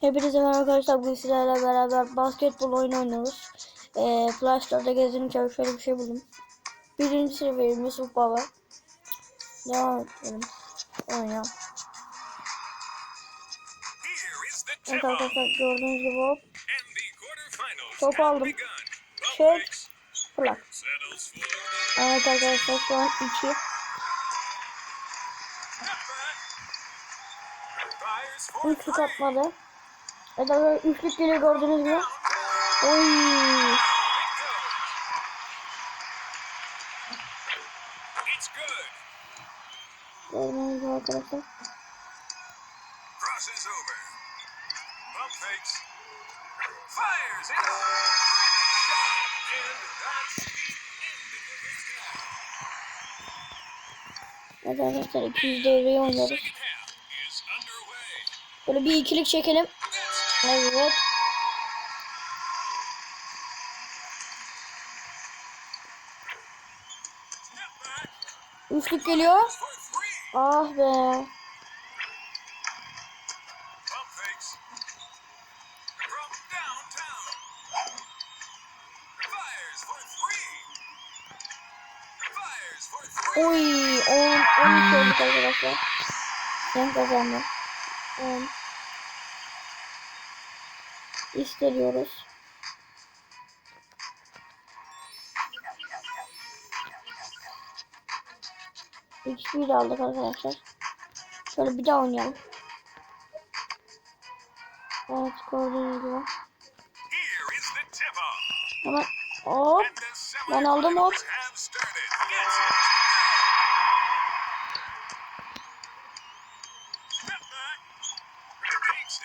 Hepinize merhaba arkadaşlar. Bugün sizlerle beraber basketbol oyunu oynuyoruz. Ee, Play Store'da gezinirken şöyle bir şey buldum. Birinci seviyem Yusuf Baba. Devam edelim. Oyna. Evet arkadaşlar gördüğünüz gibi hop. Top aldım. fakes, Plak. Evet arkadaşlar şu an 2. step back. Fires for Üçlük atmadı. Arkadaşlar üçlük geliyor gördüğünüz gibi. Oy. Gibi arkadaşlar. Evet arkadaşlar ikinci devreyi oynuyoruz. Böyle bir ikilik çekelim. Evet. Üçlük geliyor. Ah be. Oy 10 12 olduk arkadaşlar. Ben kazandım. 10 İsteliyoruz. XP de aldık arkadaşlar. Şöyle bir daha oynayalım. Evet gördüğünüz gibi. Hemen hop. Ben aldım hop.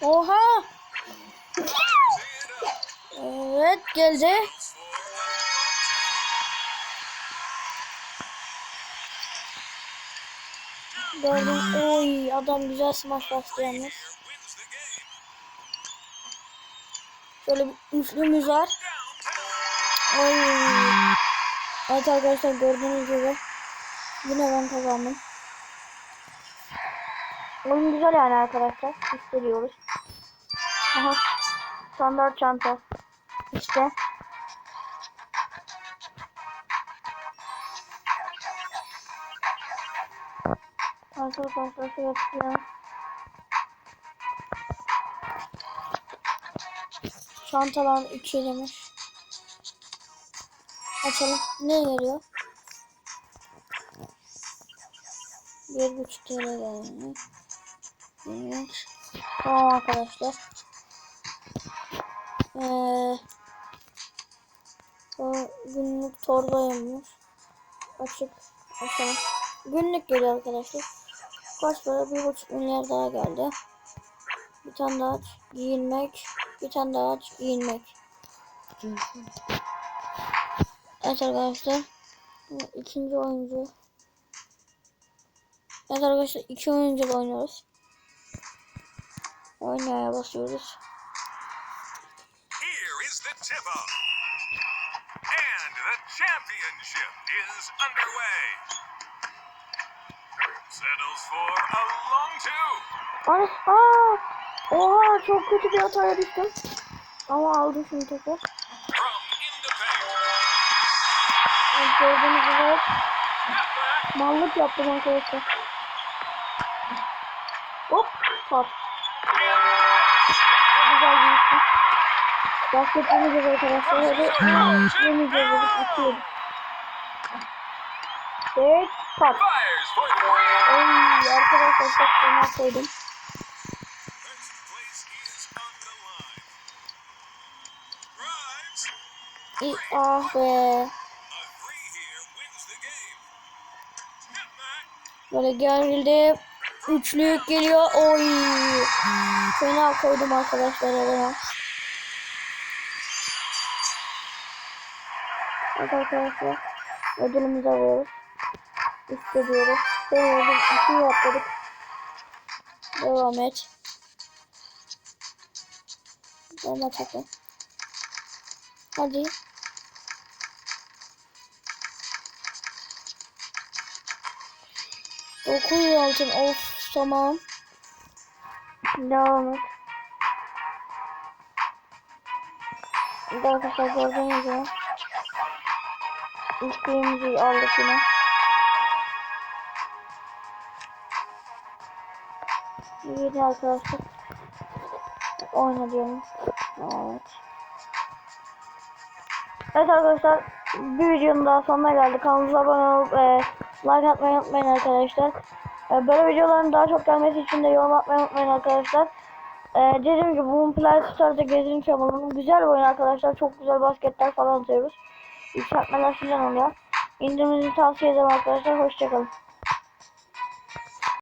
Oha! Evet geldi. Gördüm. Oy adam güzel smaç bastı yalnız. Şöyle bir üçlümüz var. Oy. Evet arkadaşlar gördüğünüz gibi. Yine ben kazandım. Oyun güzel yani arkadaşlar. İstediyoruz. Aha. Standart çanta. İşte. Arkadaşlar şey yapıyorum. Çantalar iki demiş. Açalım. Ne geliyor? Bir buçuk TL gelmiş. Evet. Tamam arkadaşlar. Ee, o günlük torbaymış. Açık. Açalım. Günlük geliyor arkadaşlar. Kaç para? Bir buçuk milyar daha geldi. Bir tane daha aç. Giyinmek. Bir tane daha aç. Giyinmek. Evet arkadaşlar. ikinci oyuncu. Evet arkadaşlar iki oyuncu oynuyoruz. Oynaya basıyoruz. Here is the tip-off. And the championship is underway. Settles for a long two. Ay, aa, oha çok kötü bir hataya düştüm. Ama aldım şimdi. Evet, gördüğünüz gibi mallık yaptım arkadaşlar. Hop, hop. Güzel bir isim. Basket yeneceğiz arkadaşlar. Hadi yeneceğiz dedik, atıyoruz. Evet, pat. Oy, arkadaşlar çok fena koydum. İyi, ah be. Böyle gerildi. Üçlük geliyor. Oy. Fena koydum arkadaşlar adına. Evet arkadaşlar. Ödülümüzü alıyoruz. İstediyoruz. Deneyelim. İki yaptık. Devam et. Devam et. Hadi. Dokuz altın. Of tamam. Devam et. Arkadaşlar gördüğünüz gibi. İlk kıyımızı aldık yine. Yine arkadaşlar. Oyna diyelim. Evet. Evet arkadaşlar bir videonun daha sonuna geldik. Kanalımıza abone olup e, like atmayı unutmayın arkadaşlar. E, böyle videoların daha çok gelmesi için de yorum atmayı unutmayın arkadaşlar. E, dediğim gibi bunun Play Store'da gezin çabalının güzel bir oyun arkadaşlar. Çok güzel basketler falan atıyoruz. Yükseltmeler falan oluyor. İndirmenizi tavsiye ederim arkadaşlar. Hoşçakalın.